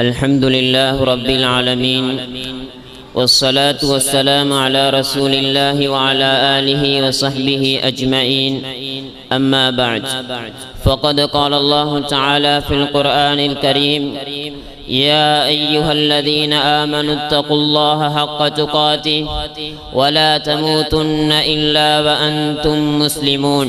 الحمد لله رب العالمين والصلاة والسلام على رسول الله وعلى آله وصحبه أجمعين أما بعد. فقد قال الله تعالى في القرآن الكريم يا أيها الذين آمنوا اتقوا الله حق تقاته ولا تموتن إلا وأنتم مسلمون.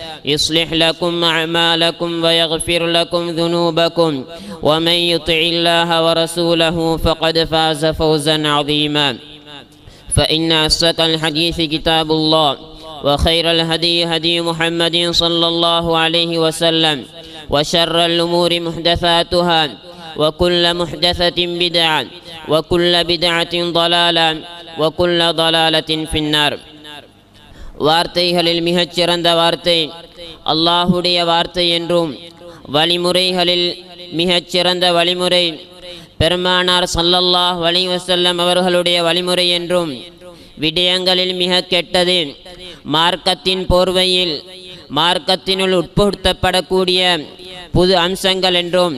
يصلح لكم أعمالكم ويغفر لكم ذنوبكم. ومن يطع الله ورسوله فقد فاز فوزا عظيما. فإن أصدق الحديث كتاب الله وخير الهدي هدي محمد صلى الله عليه وسلم وشر الأمور محدثاتها وكل محدثة بدعة وكل بدعة ضلالة وكل ضلالة في النار. وارتيها ಹಲಿಲ್ ಮಿಹಚ್ಚಿರಂದ அல்லாஹுடைய வார்த்தை என்றும் வழிமுறைகளில் மிகச்சிறந்த வழிமுறை பெருமானார் சல்லல்லாஹ் வலி வசல்லம் அவர்களுடைய வழிமுறை என்றும் விடயங்களில் மிக கெட்டது மார்க்கத்தின் போர்வையில் மார்க்கத்தினுள் உட்புகுத்தப்படக்கூடிய புது அம்சங்கள் என்றும்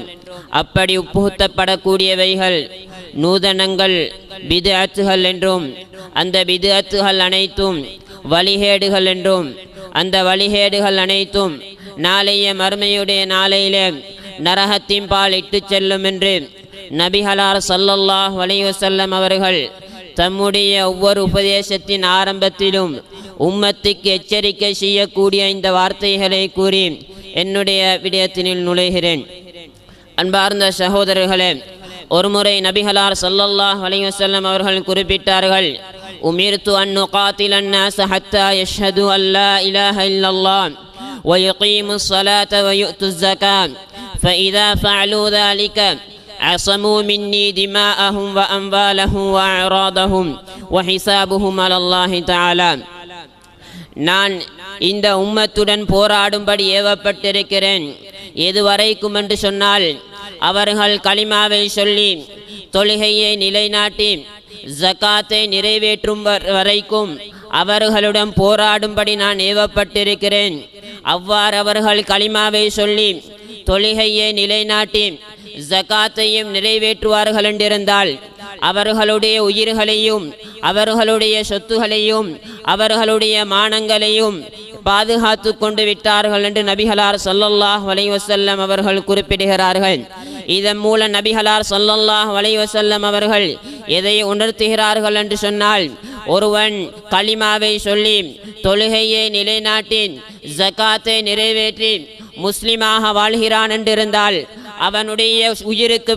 அப்படி உட்புகுத்தப்படக்கூடியவைகள் நூதனங்கள் பிதுஅத்துகள் என்றும் அந்த பிதுஅத்துகள் அனைத்தும் வழிகேடுகள் என்றும் அந்த வழிகேடுகள் அனைத்தும் நாளைய மறுமையுடைய நாளையிலே நரகத்தின் பால் இட்டு செல்லும் என்று நபிகளார் சல்லல்லாஹ் வலையுசல்லம் அவர்கள் தம்முடைய ஒவ்வொரு உபதேசத்தின் ஆரம்பத்திலும் உம்மத்துக்கு எச்சரிக்கை செய்யக்கூடிய இந்த வார்த்தைகளை கூறி என்னுடைய விடயத்தினில் நுழைகிறேன். அன்பார்ந்த சகோதரர்களே ஒருமுறை நபிகளார் சல்லல்லாஹ் வலையுசல்லம் அவர்கள் குறிப்பிட்டார்கள் أمرت أن نقاتل الناس حتى يشهدوا أن لا إله إلا الله ويقيموا الصلاة ويؤتوا الزكاة فإذا فعلوا ذلك عصموا مني دماءهم وأموالهم وأعراضهم وحسابهم على الله تعالى நான் இந்த உம்மத்துடன் போராடும்படி ஏவப்பட்டிருக்கிறேன் எதுவரைக்கும் என்று சொன்னால் அவர்கள் களிமாவை சொல்லி தொழுகையை நிலைநாட்டி ஜக்காத்தை நிறைவேற்றும் வரைக்கும் அவர்களுடன் போராடும்படி நான் ஏவப்பட்டிருக்கிறேன். அவ்வாறு அவர்கள் களிமாவை சொல்லி தொழுகையை நிலைநாட்டி ஜக்காத்தையும் நிறைவேற்றுவார்கள் என்றிருந்தால் அவர்களுடைய உயிர்களையும் அவர்களுடைய சொத்துகளையும் அவர்களுடைய மானங்களையும் பாதுகாத்து கொண்டு விட்டார்கள் என்று நபிகளார் சொல்லல்லாஹ் வலைவசல்லம் அவர்கள் குறிப்பிடுகிறார்கள். இதன் மூலம் நபிகளார் சொல்லல்லாஹ் வலைவசல்லம் அவர்கள் எதை உணர்த்துகிறார்கள் என்று சொன்னால் ஒருவன் களிமாவை சொல்லி தொழுகையை நிலைநாட்டி ஜக்காத்தை நிறைவேற்றி முஸ்லிமாக வாழ்கிறான் என்றிருந்தால் அவனுடைய உயிருக்கு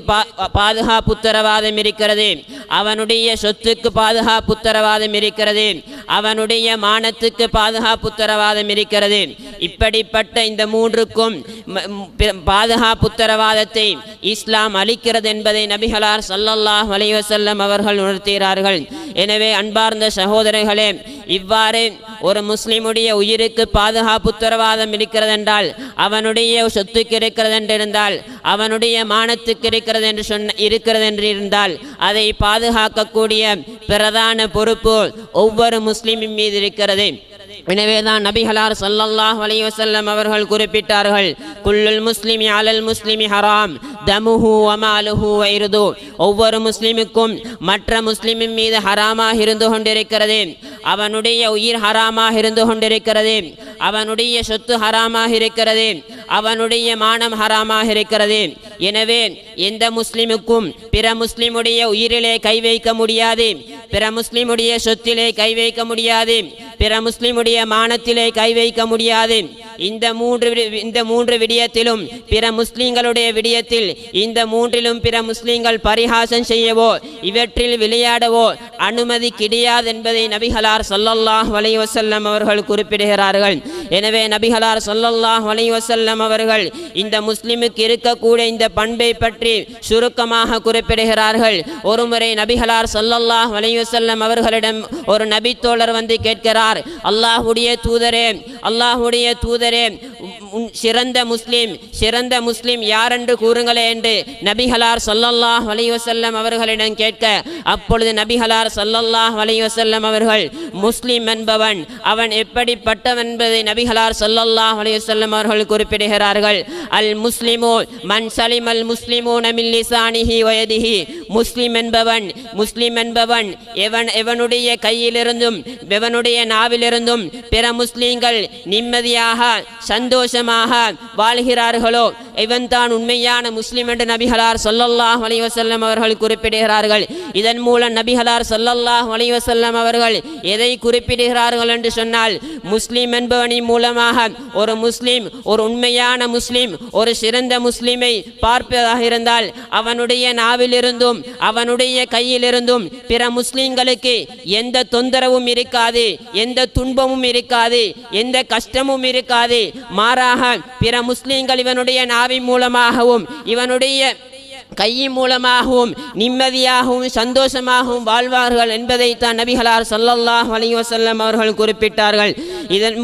பாதுகாப்பு உத்தரவாதம் இருக்கிறது. அவனுடைய சொத்துக்கு பாதுகாப்பு உத்தரவாதம் இருக்கிறது. அவனுடைய மானத்துக்கு பாதுகாப்பு உத்தரவாதம் இருக்கிறது. இப்படிப்பட்ட இந்த மூன்றுக்கும் பாதுகாப்பு உத்தரவாதத்தை இஸ்லாம் அளிக்கிறது என்பதை நபிகளார் சல்லல்லாஹ் வலைவசல்லம் அவர்கள் உணர்த்துகிறார்கள். எனவே அன்பார்ந்த சகோதரர்களே இவ்வாறு ஒரு முஸ்லிமுடைய உயிருக்கு பாதுகாப்பு உத்தரவாதம் இருக்கிறதென்றால் அவனுடைய சொத்துக்கு இருக்கிறது என்றிருந்தால் அவனுடைய மானத்துக்கு இருக்கிறது என்று சொன்ன இருக்கிறது என்று இருந்தால் அதை பாதுகாக்கக்கூடிய பிரதான பொறுப்பு ஒவ்வொரு முஸ்லிமின் மீது இருக்கிறது. எனவேதான் நபிகளார் சல்லல்லாஹ் வலைவசல்லம் அவர்கள் குறிப்பிட்டார்கள் குல்லுல் முஸ்லிமி அலல் முஸ்லிமி ஹராம் தமுஹு அமாலுஹு வைருது ஒவ்வொரு முஸ்லிமுக்கும் மற்ற முஸ்லிமின் மீது ஹராமாக இருந்து கொண்டிருக்கிறது. அவனுடைய உயிர் ஹராமாக இருந்து கொண்டிருக்கிறது. அவனுடைய சொத்து ஹராமாக இருக்கிறது. அவனுடைய மானம் ஹராமாக இருக்கிறது. எனவே எந்த முஸ்லிமுக்கும் பிற முஸ்லிமுடைய உயிரிலே கை வைக்க முடியாது. பிற முஸ்லிமுடைய சொத்திலே கை வைக்க முடியாது. பிற முஸ்லிமுடைய மானத்திலே கை வைக்க முடியாது. இந்த மூன்று இந்த மூன்று விடயத்திலும் பிற முஸ்லிம்களுடைய விடயத்தில் இந்த மூன்றிலும் பிற முஸ்லிம்கள் பரிகாசம் செய்யவோ இவற்றில் விளையாடவோ அனுமதி கிடையாது என்பதை நபிகளார் சொல்லல்லாஹ் வலைவசல்லம் அவர்கள் குறிப்பிடுகிறார்கள். எனவே நபிகளார் சொல்லல்லாஹ் வலைவசல்லம் அவர்கள் இந்த முஸ்லிமுக்கு இருக்கக்கூடிய இந்த பண்பை பற்றி சுருக்கமாக குறிப்பிடுகிறார்கள். ஒருமுறை நபிகளார் சொல்லல்லாஹ் அலைஹி அவர்களிடம் ஒரு நபித்தோழர் வந்து கேட்கிறார் அல்லாஹுடைய தூதரே அல்லாஹுடைய தூதர் സഹോദരൻ சிறந்த முஸ்லீம் சிறந்த முஸ்லீம் யாரென்று கூறுங்களே என்று நபிகளார் சொல்லல்லாஹ் அலைஹி அவர்களிடம் கேட்க அப்பொழுது நபிகளார் சொல்லல்லாஹ் அலைஹி அவர்கள் முஸ்லீம் என்பவன் அவன் எப்படிப்பட்டவன் என்பதை நபிகளார் சொல்லல்லாஹ் அலைஹி அவர்கள் குறிப்பிடுகிறார்கள். அல் முஸ்லிமோ மன் சலிம் அல் முஸ்லிமோ நமில்லிசானிஹி வயதிஹி. முஸ்லிம் என்பவன் முஸ்லிம் என்பவன் எவன் எவனுடைய கையிலிருந்தும் எவனுடைய நாவிலிருந்தும் பிற முஸ்லீம்கள் நிம்மதியாக சந்தோஷம் சந்தோஷமாக வாழ்கிறார்களோ? இவன் தான் உண்மையான முஸ்லிம் என்று நபிகளார் சொல்லல்லாஹ் வலைவசல்லம் அவர்கள் குறிப்பிடுகிறார்கள். இதன் மூலம் நபிகளார் சொல்லல்லாஹ் வலைவசல்லம் அவர்கள் எதை குறிப்பிடுகிறார்கள் என்று சொன்னால் முஸ்லிம் என்பவனின் மூலமாக ஒரு முஸ்லிம் ஒரு உண்மையான முஸ்லிம் ஒரு சிறந்த முஸ்லிமை பார்ப்பதாக இருந்தால் அவனுடைய நாவிலிருந்தும் அவனுடைய கையிலிருந்தும் பிற முஸ்லிம்களுக்கு எந்த தொந்தரவும் இருக்காது எந்த துன்பமும் இருக்காது எந்த கஷ்டமும் இருக்காது. மாறாக பிற முஸ்லிம்கள் இவனுடைய நாவின் மூலமாகவும் இவனுடைய கையின் மூலமாகவும் நிம்மதியாகவும் சந்தோஷமாகவும் வாழ்வார்கள் என்பதைத்தான் நபிகளார் ஸல்லல்லாஹு அலி வசல்லம் அவர்கள் குறிப்பிட்டார்கள். இதன்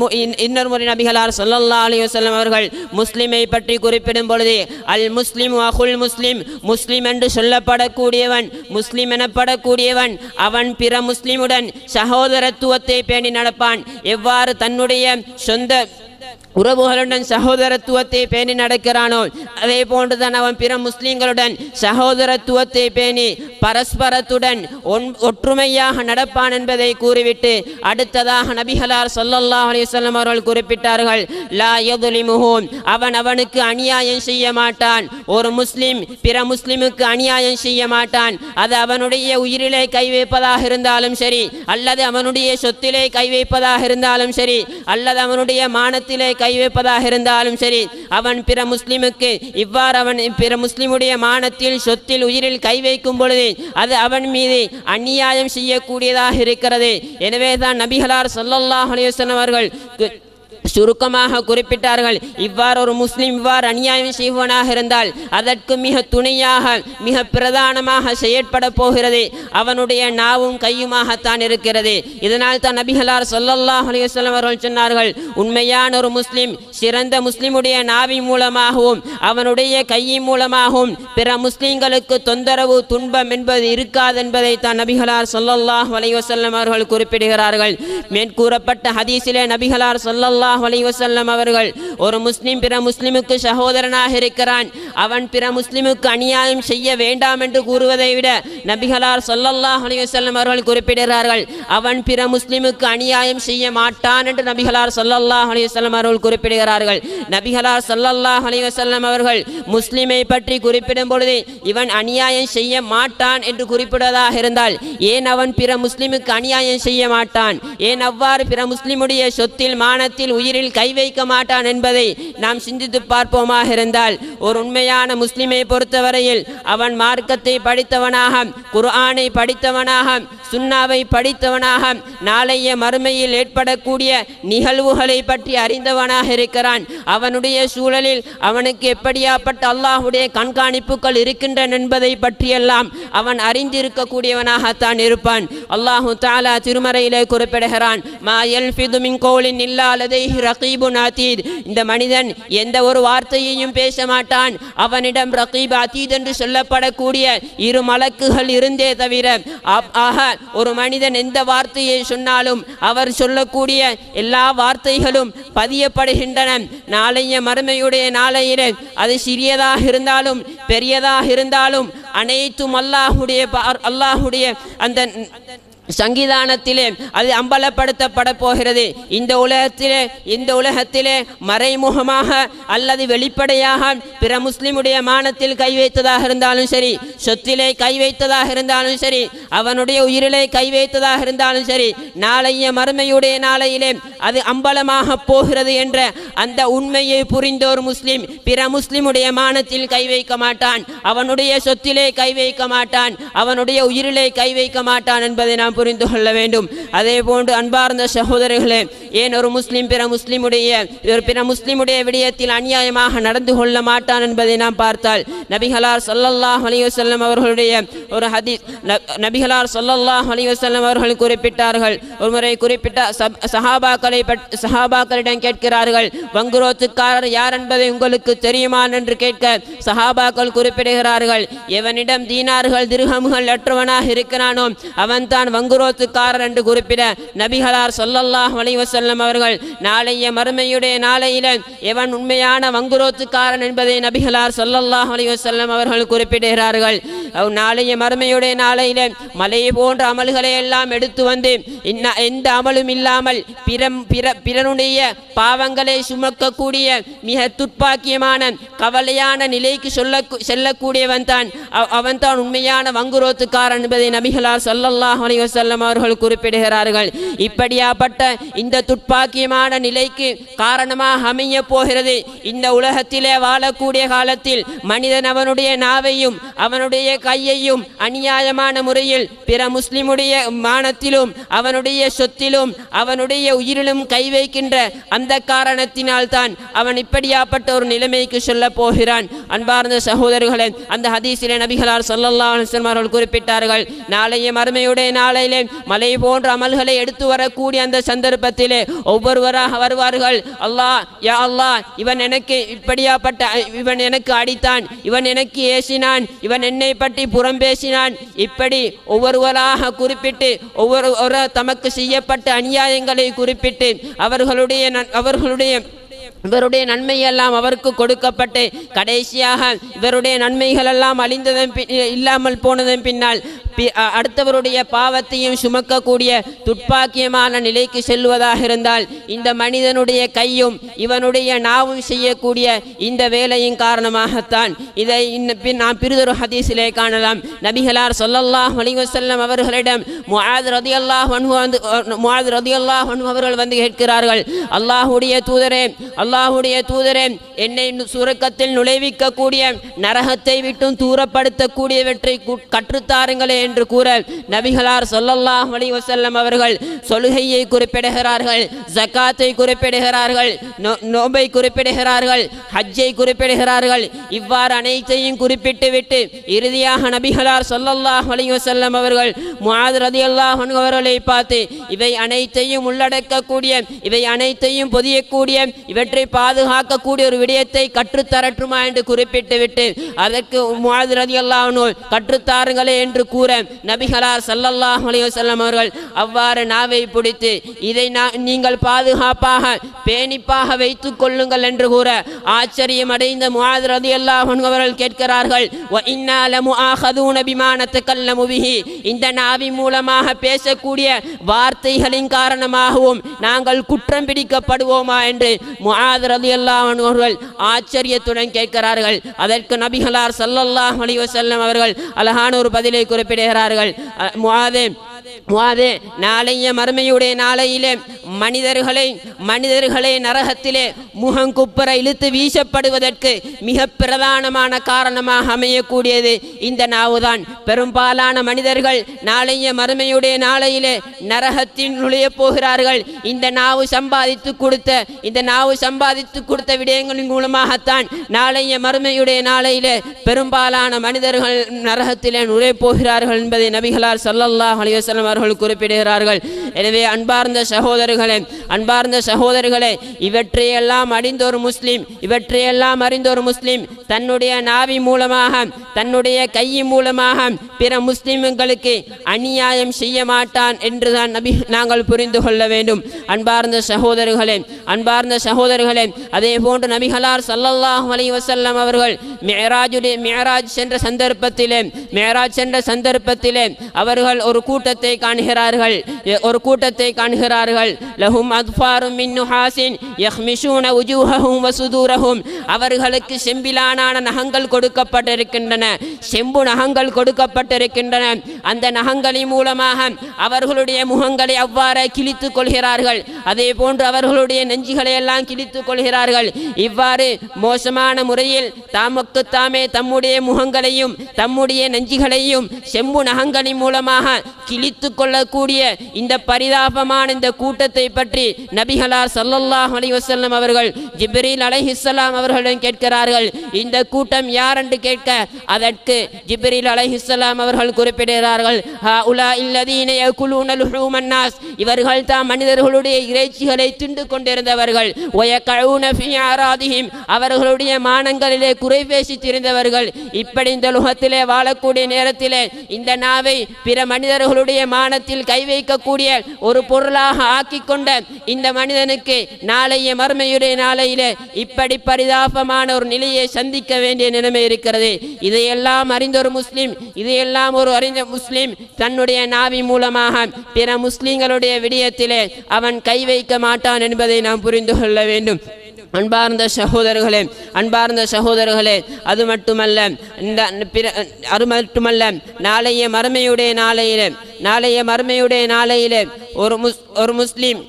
இன்னொரு முறை நபிகளார் ஸல்லல்லாஹு அலி வசல்லம் அவர்கள் முஸ்லிமை பற்றி குறிப்பிடும் பொழுது அல் முஸ்லிம் அகுல் முஸ்லிம் முஸ்லிம் என்று சொல்லப்படக்கூடியவன் முஸ்லிம் எனப்படக்கூடியவன் அவன் பிற முஸ்லிமுடன் சகோதரத்துவத்தை பேணி நடப்பான். எவ்வாறு தன்னுடைய சொந்த உறவுகளுடன் சகோதரத்துவத்தை பேணி நடக்கிறானோ அதே போன்றுதான் அவன் பிற முஸ்லிம்களுடன் சகோதரத்துவத்தை பேணி பரஸ்பரத்துடன் ஒன் ஒற்றுமையாக நடப்பான் என்பதை கூறிவிட்டு அடுத்ததாக நபிகளார் சொல்லல்லா அலிசல்லம் அவர்கள் குறிப்பிட்டார்கள் லா யதுலிமுஹும் அவன் அவனுக்கு அநியாயம் செய்ய மாட்டான். ஒரு முஸ்லிம் பிற முஸ்லிமுக்கு அநியாயம் செய்ய மாட்டான். அது அவனுடைய உயிரிலே கை வைப்பதாக இருந்தாலும் சரி அல்லது அவனுடைய சொத்திலே கை வைப்பதாக இருந்தாலும் சரி அல்லது அவனுடைய மானத்திலே கை வைப்பதாக இருந்தாலும் சரி அவன் பிற முஸ்லிமுக்கு இவ்வாறு அவன் பிற முஸ்லிமுடைய மானத்தில் சொத்தில் உயிரில் கை வைக்கும் பொழுது அது அவன் மீது அநியாயம் செய்யக்கூடியதாக இருக்கிறது. எனவே தான் நபிகளார் சொல்லல்லாஹ் அலைஹி அவர்கள் சுருக்கமாக குறிப்பிட்டார்கள். இவ்வாறு ஒரு முஸ்லிம் இவ்வாறு அநியாயம் செய்வனாக இருந்தால் அதற்கு மிக துணையாக மிக பிரதானமாக செயற்பட போகிறது. அவனுடைய நாவும் கையுமாகத்தான் இருக்கிறது. இதனால் தான் நபிகளார் சொல்லல்லாஹ் அலைஹி அவர்கள் சொன்னார்கள் உண்மையான ஒரு முஸ்லிம் சிறந்த முஸ்லிமுடைய நாவின் மூலமாகவும் அவனுடைய கையின் மூலமாகவும் பிற முஸ்லிம்களுக்கு தொந்தரவு துன்பம் என்பது இருக்காது என்பதை தான் நபிகளார் சொல்லல்லாஹ் அலைஹி அவர்கள் குறிப்பிடுகிறார்கள். மேற்கூறப்பட்ட ஹதீஸிலே நபிகளார் சொல்லல்லாஹ் அலி வசல்லம் அவர்கள் ஒரு முஸ்லிம் பிற முஸ்லிமுக்கு சகோதரனாக இருக்கிறான். அவன் பிற முஸ்லிமுக்கு அநியாயம் செய்ய வேண்டாம் என்று கூறுவதை விட நபிகளார் ஸல்லல்லாஹு அலி வசல்லம் அவர்கள் குறிப்பிடுகிறார்கள் அவன் பிற முஸ்லிமுக்கு அநியாயம் செய்ய மாட்டான் என்று நபிகளார் ஸல்லல்லாஹு அலி வசல்லம் அவர்கள் குறிப்பிடுகிறார்கள். நபிகளார் ஸல்லல்லாஹு அலி வசல்லம் அவர்கள் முஸ்லிமை பற்றி குறிப்பிடும் பொழுது இவன் அநியாயம் செய்ய மாட்டான் என்று குறிப்பிடுவதாக இருந்தால் ஏன் அவன் பிற முஸ்லிமுக்கு அநியாயம் செய்ய மாட்டான்? ஏன் அவ்வாறு பிற முஸ்லிமுடைய சொத்தில் மானத்தில் உயிர் உயிரில் கை வைக்க மாட்டான் என்பதை நாம் சிந்தித்து பார்ப்போமாக இருந்தால் ஒரு உண்மையான முஸ்லிமை பொறுத்தவரையில் அவன் மார்க்கத்தை படித்தவனாக குர்ஆனை படித்தவனாக சுன்னாவை படித்தவனாக நாளைய மறுமையில் ஏற்படக்கூடிய நிகழ்வுகளை பற்றி அறிந்தவனாக இருக்கிறான். அவனுடைய சூழலில் அவனுக்கு எப்படியாப்பட்ட அல்லாஹுடைய கண்காணிப்புகள் இருக்கின்றன என்பதை பற்றியெல்லாம் அவன் அறிந்திருக்கக்கூடியவனாகத்தான் இருப்பான். அல்லாஹு தாலா திருமறையிலே குறிப்பிடுகிறான் மா யல்ஃபிது மின் கோலின் இல்லா லதைஹி ரகீபுன் அதீத். இந்த மனிதன் எந்த ஒரு வார்த்தையையும் பேச மாட்டான் அவனிடம் ரகீப் அதீத் என்று சொல்லப்படக்கூடிய இரு மலக்குகள் இருந்தே தவிர ஆக ஒரு மனிதன் எந்த வார்த்தையை சொன்னாலும் அவர் சொல்லக்கூடிய எல்லா வார்த்தைகளும் பதியப்படுகின்றன. நாளைய மறுமையுடைய நாளையிலே அது சிறியதாக இருந்தாலும் பெரியதாக இருந்தாலும் அனைத்தும் அல்லாஹுடைய பார்- அல்லாஹுடைய அந்த சங்கிதானத்திலே அது அம்பலப்படுத்தப்பட போகிறது இந்த உலகத்திலே இந்த உலகத்திலே மறைமுகமாக அல்லது வெளிப்படையாக பிற முஸ்லிமுடைய மானத்தில் கை வைத்ததாக இருந்தாலும் சரி சொத்திலே கை வைத்ததாக இருந்தாலும் சரி அவனுடைய உயிரிலே கை வைத்ததாக இருந்தாலும் சரி நாளைய மறுமையுடைய நாளையிலே அது அம்பலமாக போகிறது என்ற அந்த உண்மையை புரிந்தோர் முஸ்லிம் பிற முஸ்லிமுடைய மானத்தில் கை வைக்க மாட்டான். அவனுடைய சொத்திலே கை வைக்க மாட்டான். அவனுடைய உயிரிலே கை வைக்க மாட்டான் என்பதை நாம் நாம் புரிந்து கொள்ள வேண்டும். அதே போன்று அன்பார்ந்த சகோதரர்களே ஏன் ஒரு முஸ்லீம் பிற முஸ்லீமுடைய ஒரு பிற முஸ்லீமுடைய விடயத்தில் அநியாயமாக நடந்து கொள்ள மாட்டான் என்பதை நாம் பார்த்தால் நபிகளார் ஸல்லல்லாஹு அலிவசல்லம் அவர்களுடைய ஒரு ஹதீஸ் நபிகளார் ஸல்லல்லாஹு அலிவசல்லம் அவர்கள் குறிப்பிட்டார்கள். ஒரு முறை குறிப்பிட்ட சஹாபாக்களை சஹாபாக்களிடம் கேட்கிறார்கள் வங்குரோத்துக்காரர் யார் என்பதை உங்களுக்கு தெரியுமா என்று கேட்க சஹாபாக்கள் குறிப்பிடுகிறார்கள் எவனிடம் தீனார்கள் திருகம்கள் அற்றவனாக இருக்கிறானோ அவன்தான் பங்குரோத்துக்காரர் என்று குறிப்பிட நபிகளார் சொல்லல்லாஹ் வலிவசல்லம் அவர்கள் நாளைய மறுமையுடைய நாளையில எவன் உண்மையான வங்குரோத்துக்காரன் என்பதை நபிகளார் சொல்லல்லாஹ் வலிவசல்லம் அவர்கள் குறிப்பிடுகிறார்கள். நாளைய மறுமையுடைய நாளையில மலை போன்ற அமல்களை எல்லாம் எடுத்து வந்து இன்ன- எந்த அமலும் இல்லாமல் பிறம் பிற பிறனுடைய பாவங்களை சுமக்கக்கூடிய மிக துப்பாக்கியமான கவலையான நிலைக்கு சொல்ல செல்லக்கூடியவன் தான். அவன் தான் உண்மையான வங்குரோத்துக்காரன் என்பதை நபிகளார் சொல்லல்லாஹ் வலிவசல்லம் வஸல்லம் அவர்கள் குறிப்பிடுகிறார்கள். இப்படியாப்பட்ட இந்த துப்பாக்கியமான நிலைக்கு காரணமாக அமைய போகிறது. இந்த உலகத்திலே வாழக்கூடிய காலத்தில் மனிதன் அவனுடைய நாவையும் அவனுடைய கையையும் அநியாயமான முறையில் பிற முஸ்லிமுடைய மானத்திலும் அவனுடைய சொத்திலும் அவனுடைய உயிரிலும் கை வைக்கின்ற அந்த காரணத்தினால் தான் அவன் இப்படியாப்பட்ட ஒரு நிலைமைக்கு சொல்ல போகிறான். அன்பார்ந்த சகோதரர்களே அந்த ஹதீசிலே நபிகளார் சொல்லல்லா அவர்கள் குறிப்பிட்டார்கள் நாளைய மறுமையுடைய நாளையிலே மலை போன்ற அமல்களை எடுத்து வரக்கூடிய அந்த சந்தர்ப்பத்திலே ஒவ்வொருவராக வருவார்கள். அல்லாஹ் யா அல்லாஹ் இவன் எனக்கு இப்படியாப்பட்ட இவன் எனக்கு அடித்தான் இவன் எனக்கு ஏசினான் இவன் என்னை பற்றி புறம் பேசினான். இப்படி ஒவ்வொருவராக குறிப்பிட்டு ஒவ்வொரு தமக்கு செய்யப்பட்ட அநியாயங்களை குறிப்பிட்டு அவர்களுடைய நன்- அவர்களுடைய இவருடைய நன்மையெல்லாம் அவருக்கு கொடுக்கப்பட்டு கடைசியாக இவருடைய நன்மைகள் எல்லாம் அழிந்ததன் பி- இல்லாமல் போனதன் பின்னால் பி- அடுத்தவருடைய பாவத்தையும் சுமக்கக்கூடிய துப்பாக்கியமான நிலைக்கு செல்வதாக இருந்தால் இந்த மனிதனுடைய கையும் இவனுடைய நாவும் செய்யக்கூடிய இந்த வேலையின் காரணமாகத்தான் இதை இன்ன பின் நாம் பிறிதொரு ஹதீஸிலே காணலாம். நபிகளார் சொல்லல்லாஹ் வலிவசல்லம் அவர்களிடம் முஆத் ரதி அல்லாஹ் வந்து ரதி அல்லாஹ் அவர்கள் வந்து கேட்கிறார்கள் அல்லாஹ்வுடைய தூதரே அல்லாஹுடைய தூதரே என்னை சுரக்கத்தில் நுழைவிக்கக்கூடிய நரகத்தை விட்டும் தூரப்படுத்தக்கூடியவற்றை கற்றுத்தாருங்களே என்று கூற நபிகளார் சொல்லல்லாஹ் அலி வசல்லம் அவர்கள் தொழுகையை குறிப்பிடுகிறார்கள் ஜக்காத்தை குறிப்பிடுகிறார்கள் நோம்பை நோன்பை குறிப்பிடுகிறார்கள் ஹஜ்ஜை குறிப்பிடுகிறார்கள். இவ்வாறு அனைத்தையும் குறிப்பிட்டு விட்டு இறுதியாக நபிகளார் சொல்லல்லாஹ் அலைஹி அவர்கள் முஆத் ரதி அல்லாஹ் அவர்களை பார்த்து இவை அனைத்தையும் உள்ளடக்கக்கூடிய இவை அனைத்தையும் பொதியக்கூடிய இவற்றை எப்படி பாதுகாக்கக்கூடிய ஒரு விடயத்தை கற்றுத்தரட்டுமா என்று குறிப்பிட்டு விட்டு அதற்கு முஆத் ரலியல்லாஹு அன்ஹு கற்றுத்தாருங்களே என்று கூற நபிகளார் சல்லல்லாஹ் அலைஹி அவர்கள் அவ்வாறு நாவை பிடித்து இதை நீங்கள் பாதுகாப்பாக பேணிப்பாக வைத்துக் கொள்ளுங்கள் என்று கூற ஆச்சரியம் அடைந்த முஆத் ரலியல்லாஹு அன்ஹு அவர்கள் கேட்கிறார்கள் "வ இன்னா இந்த நாவி மூலமாக பேசக்கூடிய வார்த்தைகளின் காரணமாகவும் நாங்கள் குற்றம் பிடிக்கப்படுவோமா? என்று முஆத் ரலியல்லாஹு ரதி அவர்கள் ஆச்சரியத்துடன் கேட்கிறார்கள். அதற்கு நபிகளார் சல்லல்லாஹ் அலி வசல்லம் அவர்கள் அழகான ஒரு பதிலை குறிப்பிடுகிறார்கள். முஆதே நாளைய மறுமையுடைய நாளையிலே மனிதர்களை மனிதர்களை நரகத்திலே முகங்குப்புற இழுத்து வீசப்படுவதற்கு மிக பிரதானமான காரணமாக அமையக்கூடியது இந்த நாவுதான். பெரும்பாலான மனிதர்கள் நாளைய மறுமையுடைய நாளையிலே நரகத்தின் நுழைய போகிறார்கள். இந்த நாவு சம்பாதித்து கொடுத்த இந்த நாவு சம்பாதித்து கொடுத்த விடயங்களின் மூலமாகத்தான் நாளைய மறுமையுடைய நாளையிலே பெரும்பாலான மனிதர்கள் நரகத்திலே நுழைய போகிறார்கள் என்பதை நபிகளார் ஸல்லல்லாஹு அலைஹி வஸல்லம் அவர்கள் குறிப்பிடுகிறார்கள். எனவே அன்பார்ந்த சகோதரர்களே அன்பார்ந்த சகோதரர்களே இவற்றையெல்லாம் அறிந்த ஒரு இவற்றையெல்லாம் அறிந்த ஒரு தன்னுடைய நாவி மூலமாக தன்னுடைய கையின் மூலமாக பிற முஸ்லிம்களுக்கு அநியாயம் செய்ய மாட்டான் என்றுதான் நபி நாங்கள் புரிந்து கொள்ள வேண்டும். அன்பார்ந்த சகோதரர்களே அன்பார்ந்த சகோதரர்களே அதே போன்று நபிகளார் சல்லல்லாஹ் அலி வசல்லம் அவர்கள் மேராஜுடைய மேராஜ் சென்ற சந்தர்ப்பத்திலே மேராஜ் சென்ற சந்தர்ப்பத்திலே அவர்கள் ஒரு கூட்டத்தை காண்கிறார்கள். ஒரு கூட்டத்தை காண்கிறார்கள். லஹும் அத்ஃபாரும் மின் யஹ்மிஷூன உஜூஹஹும் வசுதூரஹும். அவர்களுக்கு செம்பிலானான நகங்கள் கொடுக்கப்பட்டிருக்கின்றன. செம்பு நகங்கள் கொடுக்கப்பட்டிருக்கின்றன. அந்த நகங்களின் மூலமாக அவர்களுடைய முகங்களை அவ்வாறு கிழித்துக் கொள்கிறார்கள். அதே போன்று அவர்களுடைய நெஞ்சுகளை எல்லாம் கிழித்துக் கொள்கிறார்கள். இவ்வாறு மோசமான முறையில் தாமக்கு தாமே தம்முடைய முகங்களையும் தம்முடைய நெஞ்சுகளையும் செம்பு நகங்களின் மூலமாக கிழித்து கொள்ளக்கூடிய இந்த பரிதாபமான இந்த கூட்டத்தை பற்றி நபிகளார் சல்லல்லாஹ் அலி வசல்லம் அவர்கள் ஜிப்ரீல் அலைஹிஸ்ஸலாம் அவர்களிடம் கேட்கிறார்கள். இந்த கூட்டம் யார் என்று கேட்க அதற்கு ஜிப்ரீல் அலைஹிஸ்ஸலாம் அவர்கள் குறிப்பிடுகிறார்கள். ஹாஉலா இல்லதீன யகுலூன லுஹூமன் இவர்கள் தான் மனிதர்களுடைய இறைச்சிகளை திண்டு கொண்டிருந்தவர்கள். வயகஊன ஃபீ ஆராதிஹிம் அவர்களுடைய மானங்களிலே குறை பேசி திரிந்தவர்கள் இப்படி இந்த லுகத்திலே வாழக்கூடிய நேரத்திலே இந்த நாவை பிற மனிதர்களுடைய மானத்தில் கை வைக்கக்கூடிய ஒரு பொருளாக ஆக்கி கொண்ட இந்த மனிதனுக்கு நாளைய மறுமையுடைய நாளையிலே இப்படி பரிதாபமான ஒரு நிலையை சந்திக்க வேண்டிய நிலைமை இருக்கிறது. இதையெல்லாம் அறிந்த ஒரு முஸ்லிம் இதையெல்லாம் ஒரு அறிந்த முஸ்லிம் தன்னுடைய நாவி மூலமாக பிற முஸ்லிம்களுடைய விடயத்திலே அவன் கை வைக்க மாட்டான் என்பதை நாம் புரிந்து கொள்ள வேண்டும். அன்பார்ந்த சகோதரர்களே அன்பார்ந்த சகோதரர்களே அது மட்டுமல்ல இந்த பிற அது மட்டுமல்ல நாளைய மறுமையுடைய நாளையிலே நாளைய மறுமையுடைய நாளையிலே ஒரு முஸ் ஒரு முஸ்லீம்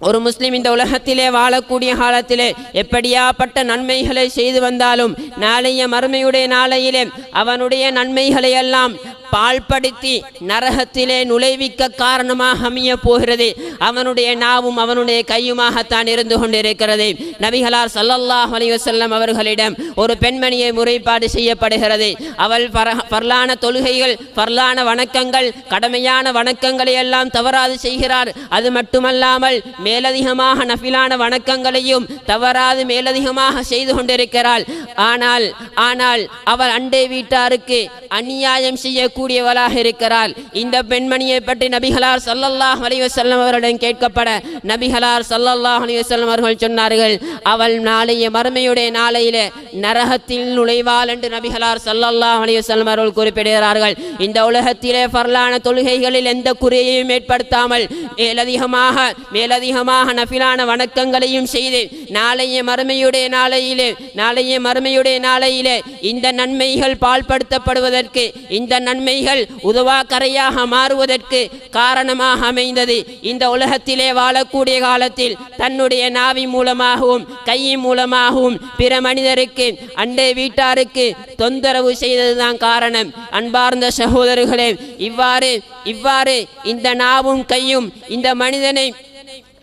ஒரு முஸ்லீம் இந்த உலகத்திலே வாழக்கூடிய காலத்திலே எப்படியாப்பட்ட நன்மைகளை செய்து வந்தாலும் நாளைய மறுமையுடைய நாளையிலே அவனுடைய நன்மைகளை எல்லாம் பாழ்படுத்தி நரகத்திலே நுழைவிக்க காரணமாக அமைய போகிறது அவனுடைய நாவும் அவனுடைய கையுமாகத்தான் இருந்து கொண்டிருக்கிறது. நபிகளார் சல்லல்லாஹ் அலிவசல்லம் அவர்களிடம் ஒரு பெண்மணியை முறைப்பாடு செய்யப்படுகிறது. அவள் பர- பரலான தொழுகைகள் பரலான வணக்கங்கள் கடமையான வணக்கங்களை எல்லாம் தவறாது செய்கிறார். அது மட்டுமல்லாமல் மேலதிகமாக நஃபிலான வணக்கங்களையும் தவறாது மேலதிகமாக செய்து கொண்டிருக்கிறாள். ஆனால் ஆனால் அவள் அண்டை வீட்டாருக்கு அநியாயம் செய்ய செய்யக்கூடியவளாக இருக்கிறாள். இந்த பெண்மணியை பற்றி நபிகளார் சல்லல்லாஹ் அலிவசல்லம் அவர்களிடம் கேட்கப்பட நபிகளார் சல்லல்லாஹ் அலிவசல்லம் அவர்கள் சொன்னார்கள் அவள் நாளைய மறுமையுடைய நாளையிலே நரகத்தில் நுழைவாள் என்று நபிகளார் சல்லல்லாஹ் அலிவசல்லம் அவர்கள் குறிப்பிடுகிறார்கள். இந்த உலகத்திலே பரலான தொழுகைகளில் எந்த குறையையும் ஏற்படுத்தாமல் மேலதிகமாக மேலதிகமாக நஃபிலான வணக்கங்களையும் செய்து நாளைய மறுமையுடைய நாளையிலே நாளைய மறுமையுடைய நாளையிலே இந்த நன்மைகள் பால்படுத்தப்படுவதற்கு இந்த நன்மைகள் உதவாக்கரையாக மாறுவதற்கு காரணமாக அமைந்தது. இந்த உலகத்திலே வாழக்கூடிய காலத்தில் தன்னுடைய நாவி மூலமாகவும் கையின் மூலமாகவும் பிற மனிதருக்கு அண்டை வீட்டாருக்கு தொந்தரவு செய்ததுதான் காரணம். அன்பார்ந்த சகோதரர்களே இவ்வாறு இவ்வாறு இந்த நாவும் கையும் இந்த மனிதனை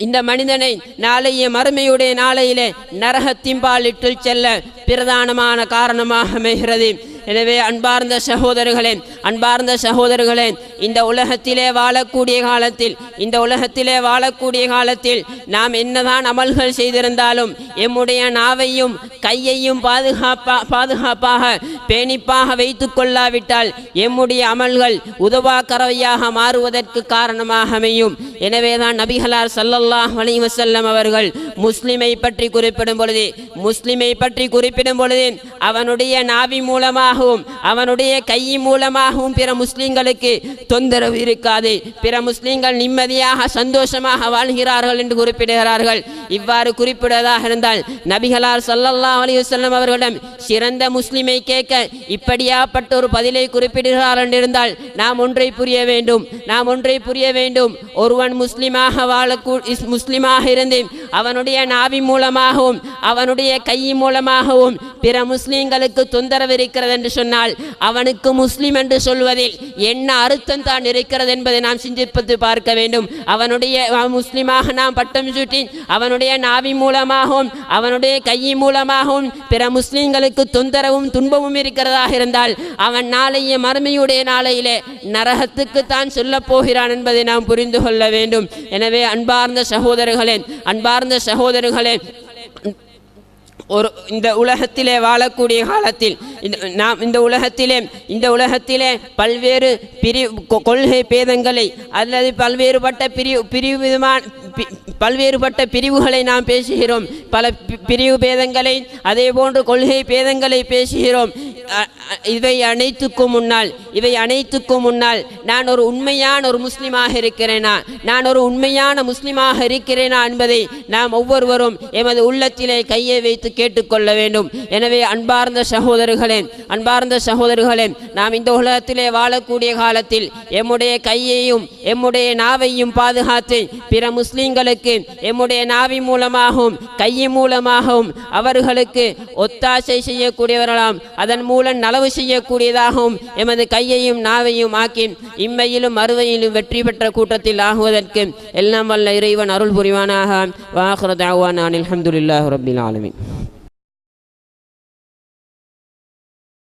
இந்த மனிதனை நாளைய மறுமையுடைய நாளையிலே நரகத்தின்பால் இட்டு செல்ல பிரதானமான காரணமாக அமைகிறது. எனவே அன்பார்ந்த சகோதரர்களே அன்பார்ந்த சகோதரர்களே இந்த உலகத்திலே வாழக்கூடிய காலத்தில் இந்த உலகத்திலே வாழக்கூடிய காலத்தில் நாம் என்னதான் அமல்கள் செய்திருந்தாலும் எம்முடைய நாவையும் கையையும் பாதுகாப்பா பாதுகாப்பாக பேணிப்பாக வைத்து கொள்ளாவிட்டால் எம்முடைய அமல்கள் உதவாக்கரவையாக மாறுவதற்கு காரணமாக அமையும். எனவே தான் நபிகளார் சல்லல்லாஹ் அலைஹி வஸல்லம் அவர்கள் முஸ்லிமை பற்றி குறிப்பிடும் பொழுது முஸ்லிமை பற்றி குறிப்பிடும் பொழுது அவனுடைய நாவி மூலமாகவும் அவனுடைய கை மூலமாகவும் பிற முஸ்லிம்களுக்கு தொந்தரவு இருக்காது. பிற முஸ்லிம்கள் நிம்மதியாக சந்தோஷமாக வாழ்கிறார்கள் என்று குறிப்பிடுகிறார்கள். இவ்வாறு குறிப்பிடுவதாக இருந்தால் நபிகளார் ஸல்லல்லாஹு அலிவசல்லம் அவர்களிடம் சிறந்த முஸ்லிமை கேட்க இப்படியாப்பட்ட ஒரு பதிலை குறிப்பிடுகிறார் என்றிருந்தால் நாம் ஒன்றை புரிய வேண்டும். நாம் ஒன்றை புரிய வேண்டும். ஒருவன் முஸ்லிமாக வாழக்கூ முஸ்லிமாக இருந்து அவனுடைய நாவி மூலமாகவும் அவனுடைய கையின் மூலமாகவும் பிற முஸ்லீம்களுக்கு தொந்தரவு இருக்கிறது என்று சொன்னால் அவனுக்கு முஸ்லிம் என்று சொல்வதில் என்ன அர்த்தம் தான் இருக்கிறது என்பதை நாம் சிந்திப்பது பார்க்க வேண்டும். அவனுடைய முஸ்லிமாக நாம் பட்டம் சூட்டி அவனுடைய நாவி மூலமாகவும் அவனுடைய கையின் மூலமாகவும் பிற முஸ்லிம்களுக்கு தொந்தரவும் துன்பமும் இருக்கிறதாக இருந்தால் அவன் நாளைய மறுமையுடைய நாளையிலே நரகத்துக்கு தான் சொல்ல போகிறான் என்பதை நாம் புரிந்து கொள்ள வேண்டும். எனவே அன்பார்ந்த சகோதரர்களே அன்பார்ந்த சகோதரர்களே ஒரு இந்த உலகத்திலே வாழக்கூடிய காலத்தில் இந்த நாம் இந்த உலகத்திலே இந்த உலகத்திலே பல்வேறு பிரிவு கொ- கொள்கை பேதங்களை அல்லது பல்வேறுபட்ட பிரிவு பிரிவு விதமான பல்வேறுபட்ட பிரிவுகளை நாம் பேசுகிறோம். பல பி- பிரிவு பேதங்களை அதே போன்று கொள்கை பேதங்களை பேசுகிறோம். இவை அனைத்துக்கும் முன்னால் இவை அனைத்துக்கும் முன்னால் நான் ஒரு உண்மையான ஒரு முஸ்லீமாக இருக்கிறேனா? நான் ஒரு உண்மையான முஸ்லீமாக இருக்கிறேனா என்பதை நாம் ஒவ்வொருவரும் எமது உள்ளத்திலே கையை வைத்து கேட்டுக்கொள்ள வேண்டும். எனவே அன்பார்ந்த சகோதரர்களே அன்பார்ந்த சகோதரர்களே நாம் இந்த உலகத்திலே வாழக்கூடிய காலத்தில் எம்முடைய கையையும் எம்முடைய நாவையும் பாதுகாத்து பிற முஸ்லீம் முஸ்லிம்களுக்கு எம்முடைய நாவி மூலமாகவும் கையின் மூலமாகவும் அவர்களுக்கு ஒத்தாசை செய்யக்கூடியவர்களாம். அதன் மூலம் நலவு செய்யக்கூடியதாகவும் எமது கையையும் நாவையும் ஆக்கி இம்மையிலும் மறுவையிலும் வெற்றி பெற்ற கூட்டத்தில் ஆகுவதற்கு எல்லாம் வல்ல இறைவன் அருள் புரிவானாக. வாஹ்ரதாவான் அலமதுல்லாஹ் ரப்பில் ஆலமின்.